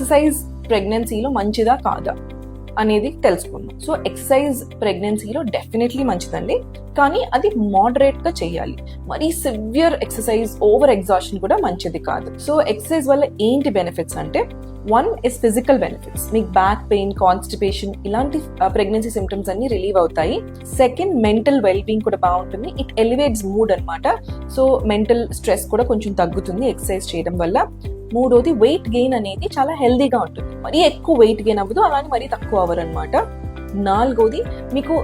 Exercise ప్రెగ్నెన్సీలో మంచిదా కాదా అనేది తెలుసుకుందాం. సో ఎక్సర్సైజ్ ప్రెగ్నెన్సీలో డెఫినెట్లీ మంచిదండి. కానీ అది మోడరేట్గా చేయాలి. మరి సివియర్ ఎక్సర్సైజ్ ఓవర్ ఎగ్జాషన్ కూడా మంచిది కాదు. సో ఎక్సర్సైజ్ వల్ల ఏంటి బెనిఫిట్స్ అంటే వన్ ఇస్ ఫిజికల్ బెనిఫిట్స్. మీకు బ్యాక్ పెయిన్ కాన్స్టిపేషన్ ఇలాంటి ప్రెగ్నెన్సీ సిమ్టమ్స్ అన్ని రిలీవ్ అవుతాయి. సెకండ్ మెంటల్ వెల్బీయింగ్ కూడా బాగుంటుంది. ఇట్ ఎలివేట్స్ మూడ్ అన్నమాట. సో మెంటల్ స్ట్రెస్ కూడా కొంచెం తగ్గుతుంది ఎక్సర్సైజ్ చేయడం వల్ల. మూడోది వెయిట్ గెయిన్ అనేది చాలా హెల్దీగా ఉంటుంది. మరీ ఎక్కువ వెయిట్ గెయిన్ అవ్వదు అలానే మరీ తక్కువ అవ్వరు అనమాట నాలుగోది మీకు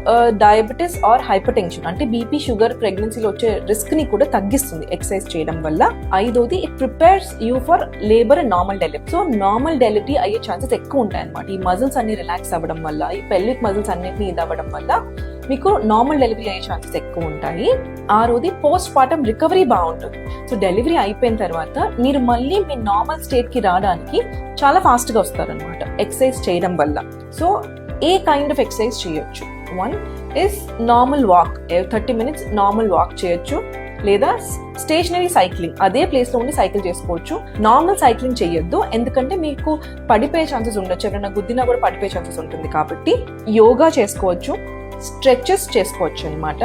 డయాబెటీస్ ఆర్ హైపర్ టెన్షన్ అంటే బీపీ షుగర్ ప్రెగ్నెన్సీలో వచ్చే రిస్క్ని కూడా తగ్గిస్తుంది ఎక్సర్సైజ్ చేయడం వల్ల. ఐదోది it prepares you for labour and normal delivery so normal delivery అయ్యే ఛాన్సెస్ ఎక్కువ ఉంటాయి అనమాట ఈ మజిల్స్ అన్ని రిలాక్స్ అవ్వడం వల్ల ఈ పెల్విక్ మజిల్స్ అన్నిటిని ఇది అవ్వడం వల్ల. మీకు నార్మల్ డెలివరీ అయ్యే ఛాన్సెస్ ఎక్కువ ఉంటాయి. ఆ రోజు పోస్ట్ పార్టమ్ రికవరీ బాగుంటుంది. సో డెలివరీ అయిపోయిన తర్వాత మీరు మళ్ళీ మీ నార్మల్ స్టేట్కి రావడానికి చాలా ఫాస్ట్గా వస్తారనమాట ఎక్సర్సైజ్ చేయడం వల్ల. So a kind of exercise చేయొచ్చు? One is normal walk thirty minutes normal walk చేయొచ్చు. లేదా స్టేషనరీ సైక్లింగ్ అదే ప్లేస్లో ఉండి సైకిల్ చేసుకోవచ్చు. నార్మల్ సైక్లింగ్ చేయొద్దు. ఎందుకంటే మీకు పడిపోయే ఛాన్సెస్ ఉండొచ్చు. ఎవరైనా గుద్దినా కూడా పడిపోయే ఛాన్సెస్ ఉంటుంది కాబట్టి యోగా చేసుకోవచ్చు. స్ట్రెచెస్ చేసుకోవచ్చు అనమాట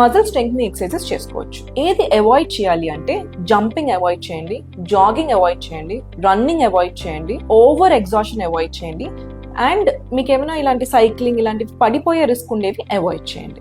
మజిల్ స్ట్రెంగ్ ఎక్సర్సైజెస్ చేసుకోవచ్చు. ఏది అవాయిడ్ చేయాలి అంటే జంపింగ్ అవాయిడ్ చేయండి జాగింగ్ అవాయిడ్ చేయండి రన్నింగ్ అవాయిడ్ చేయండి ఓవర్ ఎగ్జాషన్ అవాయిడ్ చేయండి. అండ్ మీకు ఏమైనా ఇలాంటి సైక్లింగ్ ఇలాంటి పడిపోయే రిస్క్ ఉండేవి అవాయిడ్ చేయండి.